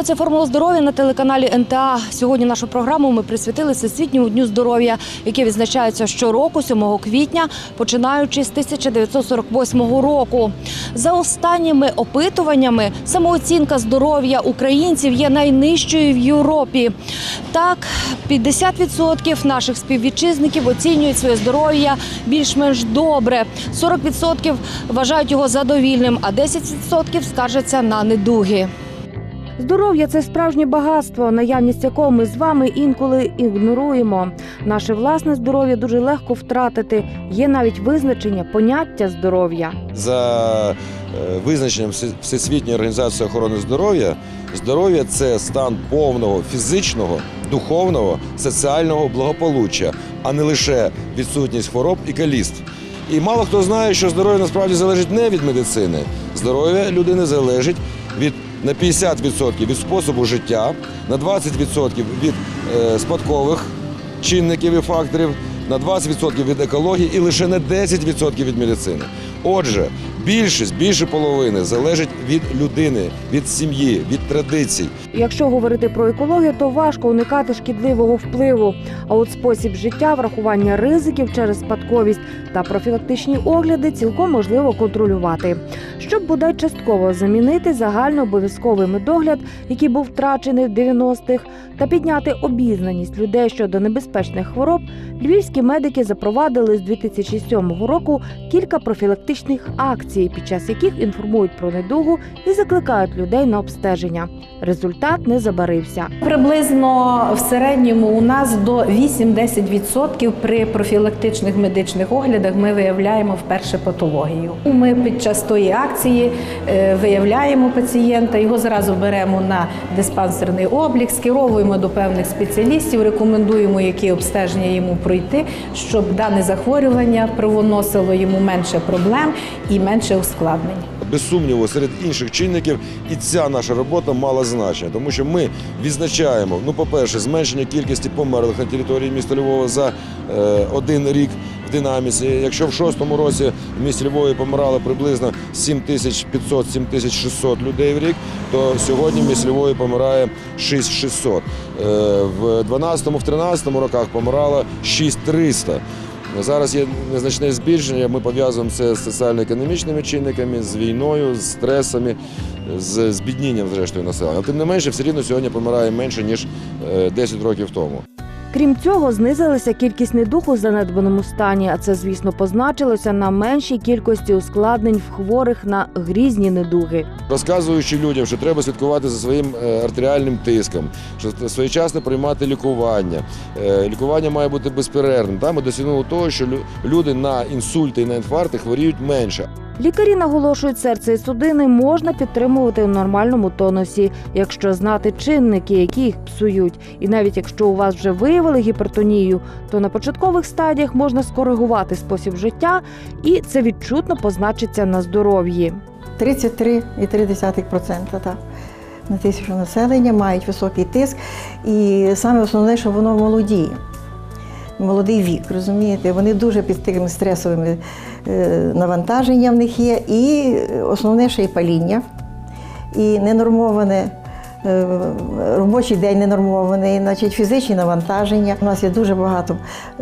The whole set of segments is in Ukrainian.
Вітаю, це формула здоров'я на телеканалі НТА. Сьогодні нашу програму ми присвятили Всесвітньому дню здоров'я, яке відзначається щороку, 7 квітня, починаючи з 1948 року. За останніми опитуваннями, самооцінка здоров'я українців є найнижчою в Європі. Так, 50% наших співвітчизників оцінюють своє здоров'я більш-менш добре. 40% вважають його задовільним, а 10% скаржаться на недуги. Здоров'я це справжнє багатство, наявність якого ми з вами інколи ігноруємо. Наше власне здоров'я дуже легко втратити. Є навіть визначення поняття здоров'я. За е, визначенням Всесвітньої організації охорони здоров'я, здоров'я це стан повного фізичного, духовного, соціального благополуччя, а не лише відсутність хвороб і каліцтв. І мало хто знає, що здоров'я насправді залежить не від медицини. Здоров'я людини залежить від на 50% від способу життя, на 20% від е, спадкових чинників і факторів, на 20% від екології і лише на 10% від медицини. Отже, більшість, більше половини залежить від людини, від сім'ї, від традицій. Якщо говорити про екологію, то важко уникати шкідливого впливу. А от спосіб життя, врахування ризиків через спадковість та профілактичні огляди цілком можливо контролювати, щоб бодай частково замінити загальнообов'язковий медогляд, який був втрачений в 90-х, та підняти обізнаність людей щодо небезпечних хвороб. Львівські медики запровадили з 2007 року кілька профілактичних акцій, під час яких інформують про недугу і закликають людей на обстеження. Результат не забарився. Приблизно в середньому у нас до 8-10% при профілактичних медичних оглядах ми виявляємо вперше патологію. Ми під час тої акції е, виявляємо пацієнта, його зразу беремо на диспансерний облік, скеровуємо до певних спеціалістів, рекомендуємо, які обстеження йому пройти, щоб дане захворювання привносило йому менше проблем і менше ускладнень. Без сумніву, серед інших чинників і ця наша робота мала значення, тому що ми відзначаємо, ну, по-перше, зменшення кількості померлих на території міста Львова за е, один рік в динаміці. Якщо в шостому році в місті Львові помирало приблизно 7500-7600 людей в рік, то сьогодні в місті Львові помирає 6600. Е, в 12-13 роках помирало 6300. Зараз є незначне збільшення. Ми пов'язуємо це з соціально-економічними чинниками, з війною, з стресами, з збіднінням зрештою населення. Тим не менше, все рівно сьогодні помирає менше ніж е, 10 років тому. Крім цього, знизилася кількість недуг у занедбаному стані, а це, звісно, позначилося на меншій кількості ускладнень в хворих на грізні недуги. Розказуючи людям, що треба слідкувати за своїм е, артеріальним тиском, що своєчасно приймати лікування. Е, Лікування має бути безперервним. Там ми досягнули того, що люди на інсульти і на інфаркти хворіють менше. Лікарі наголошують, серце і судини можна підтримувати у нормальному тонусі, якщо знати чинники, які їх псують. І навіть якщо у вас вже виявили гіпертонію, то на початкових стадіях можна скоригувати спосіб життя, і це відчутно позначиться на здоров'ї. 33,3% так. на тисячу населення мають високий тиск. І саме основне, що воно молоді. Молодий вік, розумієте, вони дуже під такими стресовими навантаження навантаженням в них є. І основне ще й паління, і ненормоване. е, Робочий день ненормований, значить фізичні навантаження. У нас є дуже багато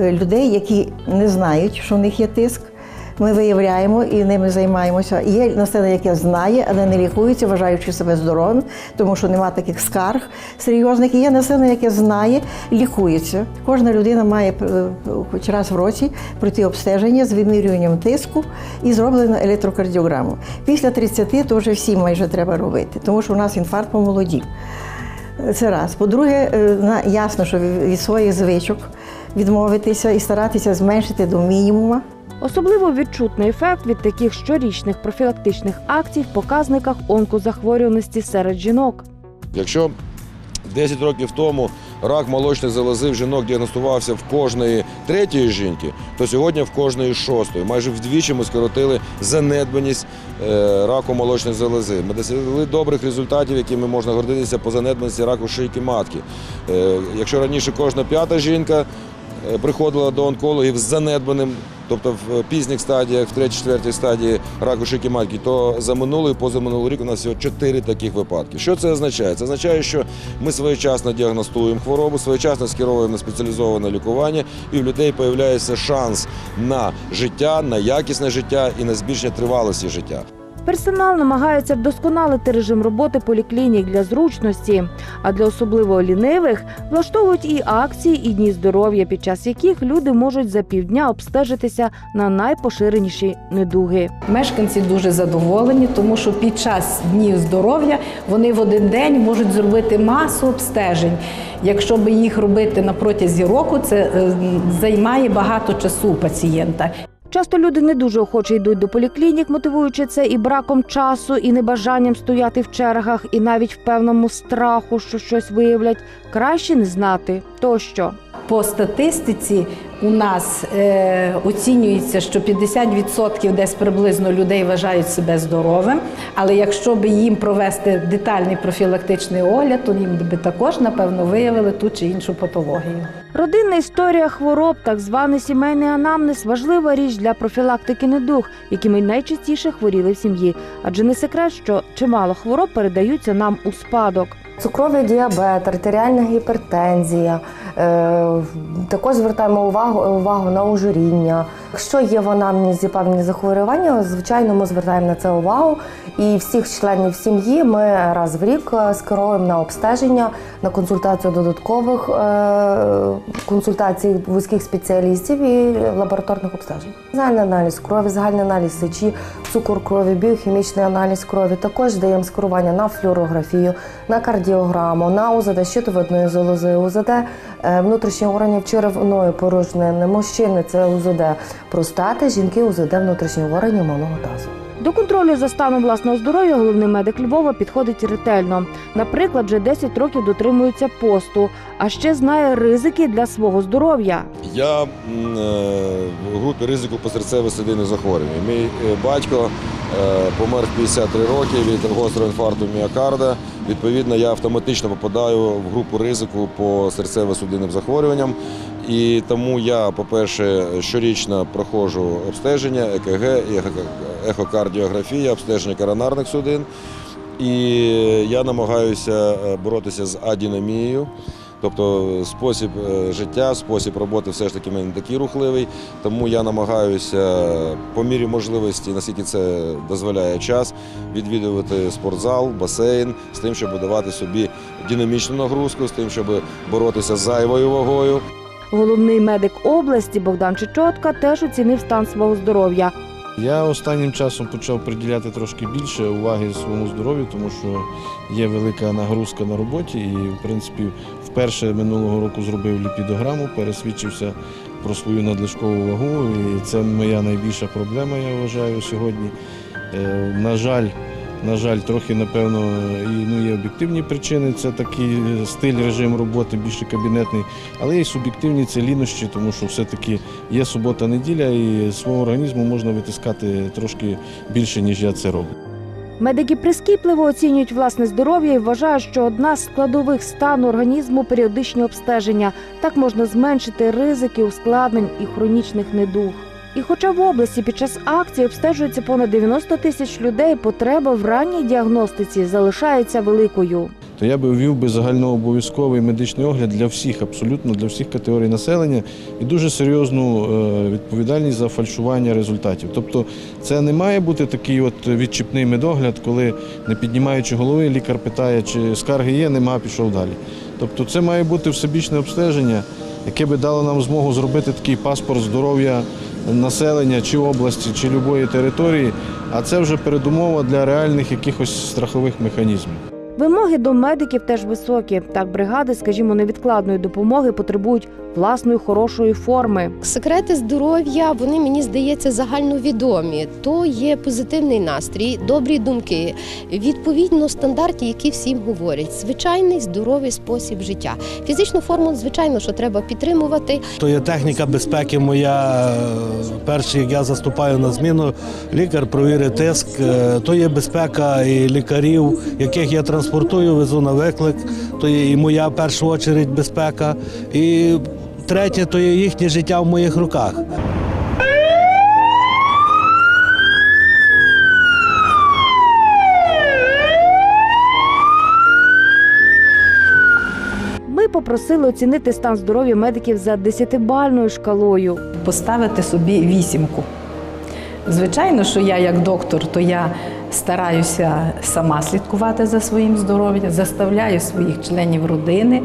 е, людей, які не знають, що в них є тиск. Ми виявляємо і ними займаємося. Є населення, яке знає, але не лікується, вважаючи себе здоровим, тому що немає таких скарг серйозних. І є населення, яке знає, лікується. Кожна людина має е, хоч раз в році пройти обстеження з вимірюванням тиску і зроблено електрокардіограму. Після 30 то вже всі майже треба робити, тому що у нас інфаркт помолодів. Це раз. По-друге, е, ясно, що від своїх звичок відмовитися і старатися зменшити до мінімуму. Особливо відчутний ефект від таких щорічних профілактичних акцій в показниках онкозахворюваності серед жінок. Якщо 10 років тому рак молочної залози в жінок діагностувався в кожної третьої жінки, то сьогодні в кожної шостої. Майже вдвічі ми скоротили занедбаність е, раку молочної залози. Ми досягли добрих результатів, якими можна гордитися по занедбаності раку шийки матки. Е, Якщо раніше кожна п'ята жінка приходила до онкологів з занедбаним, тобто в пізніх стадіях, в третій-четвертій стадії раку шийки матки, то за минулий і позаминулий рік у нас всього чотири таких випадки. Що це означає? Це означає, що ми своєчасно діагностуємо хворобу, своєчасно скеровуємо на спеціалізоване лікування, і в людей з'являється шанс на життя, на якісне життя і на збільшення тривалості життя. Персонал намагається вдосконалити режим роботи поліклінік для зручності, а для особливо лінивих влаштовують і акції, і дні здоров'я, під час яких люди можуть за півдня обстежитися на найпоширеніші недуги. Мешканці дуже задоволені, тому що під час днів здоров'я вони в один день можуть зробити масу обстежень. Якщо би їх робити на протязі року, це е, займає багато часу пацієнта. Часто люди не дуже охоче йдуть до поліклінік, мотивуючи це і браком часу, і небажанням стояти в чергах, і навіть в певному страху, що щось виявлять. Краще не знати тощо. По статистиці у нас е, оцінюється, що 50% десь приблизно людей вважають себе здоровим. Але якщо б їм провести детальний профілактичний огляд, то їм би також напевно виявили ту чи іншу патологію. Родинна історія хвороб, так званий сімейний анамнез важлива річ для профілактики недуг, якими найчастіше хворіли в сім'ї. Адже не секрет, що чимало хвороб передаються нам у спадок. Цукровий діабет, артеріальна гіпертензія. Е, Також звертаємо увагу, увагу на ожиріння. Якщо є в анамнезі певні захворювання, звичайно, ми звертаємо на це увагу. І всіх членів сім'ї ми раз в рік е, скеровуємо на обстеження, на консультацію додаткових е, консультацій вузьких спеціалістів і лабораторних обстежень. Загальний аналіз крові, загальний аналіз сечі, цукор крові, біохімічний аналіз крові. Також даємо скерування на флюорографію, на кардіограму, на УЗД щитовидної залози, УЗД? Е, внутрішніх органів черевної порожнини, мужчини. Це УЗД простати, жінки УЗД внутрішніх органів малого тазу. До контролю за станом власного здоров'я головний медик Львова підходить ретельно. Наприклад, вже 10 років дотримується посту, а ще знає ризики для свого здоров'я. Я е, в групі ризику посерцево-судинних захворювань. Мій е, батько е, помер в 53 роки від гострого інфаркту міокарда. Відповідно, я автоматично попадаю в групу ризику по серцево-судинним захворюванням. І тому я, по-перше, щорічно проходжу обстеження, ЕКГ, ехокардіографія, обстеження коронарних судин. І я намагаюся е, боротися з адінамією. Тобто спосіб е, життя, спосіб роботи все ж таки в мене не такий рухливий, тому я намагаюся по мірі можливості, наскільки це дозволяє час, відвідувати спортзал, басейн з тим, щоб давати собі динамічну нагрузку, з тим, щоб боротися з зайвою вагою. Головний медик області Богдан Чечотка теж оцінив стан свого здоров'я. Я останнім часом почав приділяти трошки більше уваги своєму здоров'ю, тому що є велика нагрузка на роботі. І, в принципі, вперше минулого року зробив ліпідограму, пересвідчився про свою надлишкову вагу. І це моя найбільша проблема, я вважаю, сьогодні. Е, На жаль, на жаль, трохи, напевно, і ну, є об'єктивні причини. Це такий стиль, режим роботи більше кабінетний, але і суб'єктивні це лінощі, тому що все-таки є субота-неділя, і свого організму можна витискати трошки більше, ніж я це роблю. Медики прискіпливо оцінюють власне здоров'я і вважають, що одна з складових стану організму періодичні обстеження. Так можна зменшити ризики ускладнень і хронічних недуг. І хоча в області під час акції обстежується понад 90 тисяч людей, потреба в ранній діагностиці залишається великою. То я би ввів би загальнообов'язковий медичний огляд для всіх, абсолютно для всіх категорій населення, і дуже серйозну е, відповідальність за фальшування результатів. Тобто, це не має бути такий от відчіпний медогляд, коли не піднімаючи голови, лікар питає, чи скарги є, нема, пішов далі. Тобто, це має бути всебічне обстеження, яке би дало нам змогу зробити такий паспорт здоров'я населення чи області, чи любої території. А це вже передумова для реальних якихось страхових механізмів. Вимоги до медиків теж високі. Так, бригади, скажімо, невідкладної допомоги потребують власної хорошої форми. Секрети здоров'я, вони мені здається загальновідомі. То є позитивний настрій, добрі думки, відповідно стандарті, які всім говорять. Звичайний здоровий спосіб життя. Фізичну форму, звичайно, що треба підтримувати. То є техніка безпеки моя. Перший, як я заступаю на зміну, лікар провірить тиск. Е, То є безпека і лікарів, яких я транспортую, везу на виклик. То є і моя в першу чергу безпека. І третє, то є їхнє життя в моїх руках. Ми попросили оцінити стан здоров'я медиків за десятибальною шкалою. поставити собі вісімку. Звичайно, що я як доктор, то я стараюся сама слідкувати за своїм здоров'ям, заставляю своїх членів родини,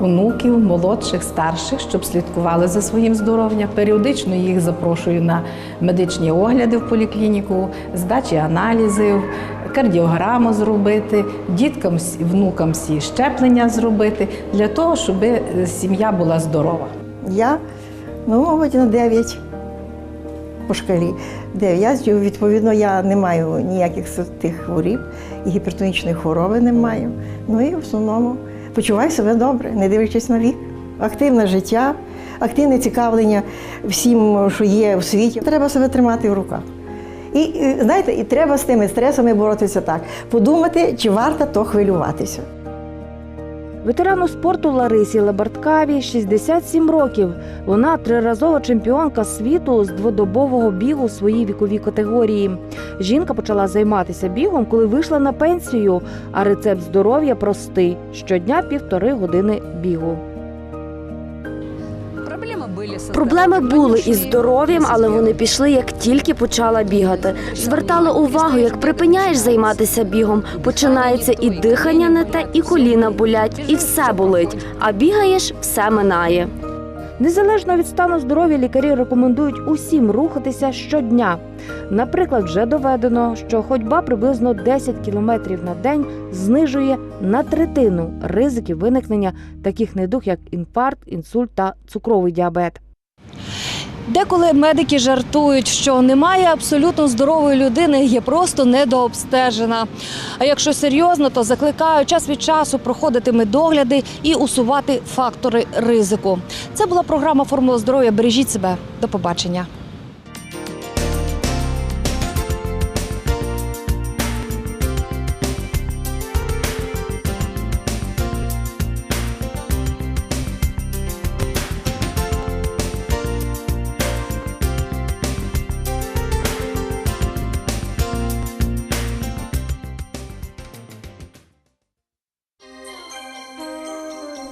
онуків, молодших, старших, щоб слідкували за своїм здоров'ям. Періодично їх запрошую на медичні огляди в поліклініку, здачі аналізів, кардіограму зробити, діткам, внукам всі щеплення зробити для того, щоб е, сім'я була здорова. Я, ну, мабуть, на 9 по шкалі. 9. Я, відповідно, я не маю ніяких тих хворіб, і гіпертонічної хвороби не маю. Ну і в основному почуваю себе добре, не дивлячись на вік. Активне життя, активне цікавлення всім, що є в світі. Треба себе тримати в руках. І знаєте, і треба з тими стресами боротися так. Подумати, чи варто то хвилюватися. Ветерану спорту Ларисі Лебарткаві 67 років. Вона триразова чемпіонка світу з дводобового бігу у своїй віковій категорії. Жінка почала займатися бігом, коли вийшла на пенсію. А рецепт здоров'я простий: щодня півтори години бігу. Проблеми були із здоров'ям, але вони пішли, як тільки почала бігати. Звертали увагу, як припиняєш займатися бігом. Починається і дихання не те, і коліна болять, і все болить. А бігаєш, все минає. Незалежно від стану здоров'я, лікарі рекомендують усім рухатися щодня. Наприклад, вже доведено, що ходьба приблизно 10 кілометрів на день знижує на третину ризиків виникнення таких недуг, як інфаркт, інсульт та цукровий діабет. Деколи медики жартують, що немає абсолютно здорової людини, є просто недообстежена. А якщо серйозно, то закликаю час від часу проходити медогляди і усувати фактори ризику. Це була програма Формула здоров'я. Бережіть себе. До побачення.